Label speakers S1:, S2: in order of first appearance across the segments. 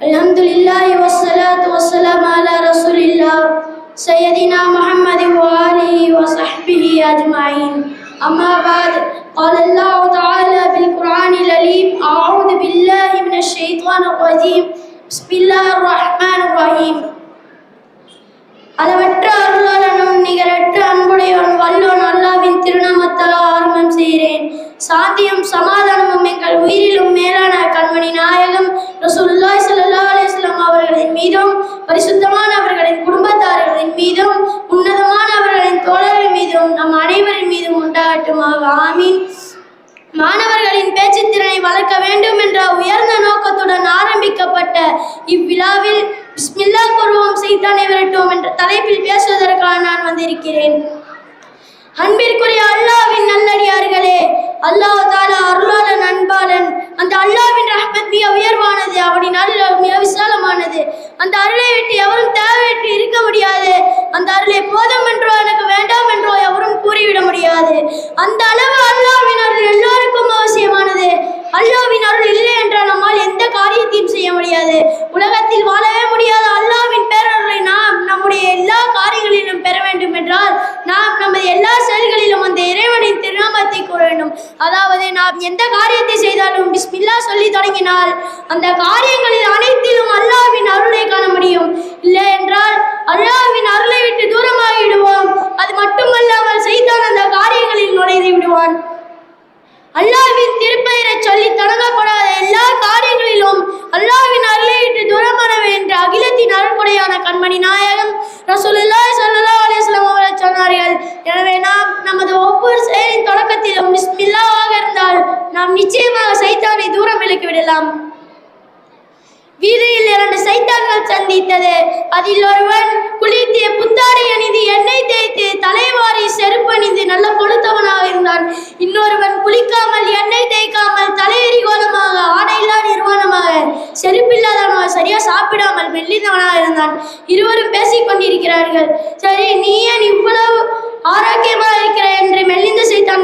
S1: الحمد لله والصلاة والسلام على رسول الله سيدنا محمد وآله وصحبه أجمعين أما بعد قال الله تعالى بالقرآن العليم أعوذ بالله من الشيطان الرجيم بسم الله الرحمن الرحيم அளவற்ற அருளாளனும் நிகரற்ற அன்புடையவன் வல்லோன் அல்லாவின் திருநாமத்தால் ஆரம்பம் செய்கிறேன் சாந்தியும் சமாதானமும் எங்கள் உயிரிலும் மேலான கண்மணி நாயகம் ரசூலுல்லாஹி திறனை வளர்க்க வேண்டும் என்ற உயர்ந்த நோக்கத்துடன் ஆரம்பிக்கப்பட்ட இவ்விழாவில் பிஸ்மில்லா கூறுவோம் செய்தானை விரட்டுவோம் என்ற தலைப்பில் பேசுவதற்காக நான் வந்திருக்கிறேன். அன்பிற்குரிய அல்லாவின் நல்லடியார்களே அல்லாஹ் தாலா அருளாளன் அன்பாளன் அந்த அல்லாவின் ரஹ்மத் மிக உயர்வானது அவனின் அருள் மிக விசாலமானது அந்த அருளை விட்டு எவரும் தேவையற்று இருக்க முடியாது அந்த அருளை போதும் என்றோ எனக்கு வேண்டாம் என்றோ எவரும் கூறிவிட முடியாது அந்த அளவு அல்லாவின் அருள் எல்லோருக்கும் அவசியமானது அல்லாவின் அருள் இல்லை என்றால் நம்மால் எந்த காரியத்தையும் செய்ய முடியாது உலகத்தில் வாழவே முடியாத அல்லாவின் பேரருளை நாம் நம்முடைய எல்லா காரியங்களிலும் பெற வேண்டும் என்றால் நாம் நமது எல்லா செயல்களிலும் அந்த இறைவனின் திருநாமத்தை கூற வேண்டும். அதாவது நாம் எந்த காரியத்தை செய்தாலும் பிஸ்மில்லா சொல்லி தொடங்கினால் அந்த காரியங்களில் அனைத்திலும் அல்லாவின் அருளை காண முடியும். இல்லை என்றால் அல்லாவின் நாம் நிச்சயமாக சைத்தானை தூரம் விலக்கி விடலாம். வீதியில் இரண்டு சைத்தான்கள் சந்தித்தது. அதில் ஒருவன் குளித்து புத்தாடை அணிந்து எண்ணெய் தேய்த்து தலைவாரி செருப்பணிந்து நல்ல கொளுத்தவனாக இருந்தான். இன்னொருவன் குளிக்காமல் எண்ணெய் தேய்க்காமல் தலையெறி கோலமாக ஆடையில்லா நிர்வாணமாக செருப்பில்லாதவனாக சரியா சாப்பிடாமல் மெல்லிந்தவனாக இருந்தான். இருவரும் பேசிக் கொண்டிருக்கிறார்கள் சரி நீ ஏன் இவ்வளவு ஆரோக்கியமாக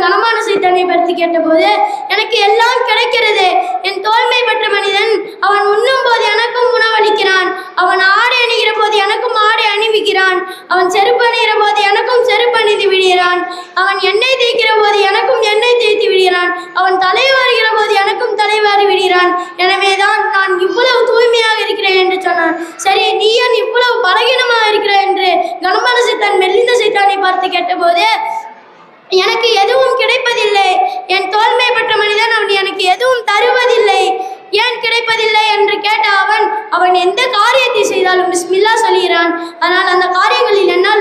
S1: மெல்லிந்த கனமான சைத்தானை பற்றி கேட்டபோது எனக்கு எல்லாம் கிடைக்கிறது. என் தோல்மை பெற்ற மனிதன் அவன் உண்ணும் போது எனக்கும் உணவளிக்கிறான். அவன் ஆடை அணிகிற போது எனக்கும் ஆடை அணிவிக்கிறான். அவன் செருப்பு அணிகிற போது எனக்கும் செருப்பு அணிந்து விடுகிறான். அவன் எண்ணெய் தேய்க்கிற போது எனக்கும் எண்ணெய் தேய்த்து விடுகிறான். அவன் தலை வாருகிற போது எனக்கும் தலை வாரி விடுகிறான். எனவேதான் நான் இவ்வளவு தூய்மையாக இருக்கிறேன் என்று சொன்னான். சரி நீ ஏன் இவ்வளவு பலகீனமாக இருக்கிற? என்று கனமான சைத்தான் மெல்லிந்த சைத்தானை பார்த்து கேட்டபோது எனக்கு எதுவும் கிடைப்பதில்லை. என் தோல்மை பெற்ற மனிதன் அவன் எனக்கு எதுவும் தருவதில்லை. ஏன் கிடைப்பதில்லை என்று கேட்ட அவன் அவன் எந்த காரியத்தை செய்தாலும் பிஸ்மில்லா சொல்கிறான். ஆனால் அந்த காரியங்களில் என்னால்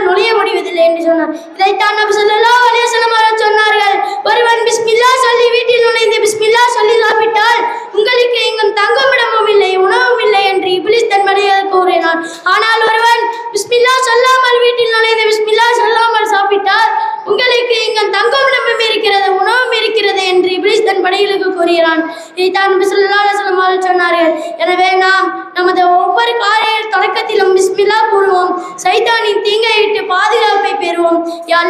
S1: இதைத்தான் நபி ஸல்லல்லாஹு அலைஹி அவர்கள் சொன்னார்கள். எனவே நாம் நமது ஒவ்வொரு காரிய தொடக்கத்திலும் பிஸ்மில்லா கூறுவோம். சைத்தானின் தீங்கை விட்டு பாதுகாப்பை பெறுவோம். யா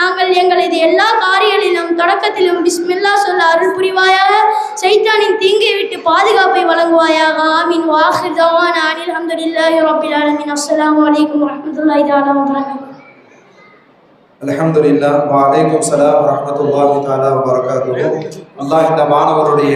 S1: நாங்கள் எங்களது எல்லா காரியங்களிலும் தொடக்கத்திலும் பிஸ்மில்லா சொல்ல அருள் புரிவாயாக. சைத்தானின் தீங்கை விட்டு பாதுகாப்பை வழங்குவாயாக. ஆமீன். வாஹிர் தவான அனில் அல்ஹம்துலில்லாஹி ரப்பில் ஆலமீன். அஸ்லாம் அலைக்கும் வரமத்துல்லாஹி தாலா வபரகாத்துஹு.
S2: அலமதுல்லா வலைக்கம் சலாம் வரமத்துல்லாஹி தாலா வபரகாத்துஹு. அல்லாஹ் இந்த மாணவருடைய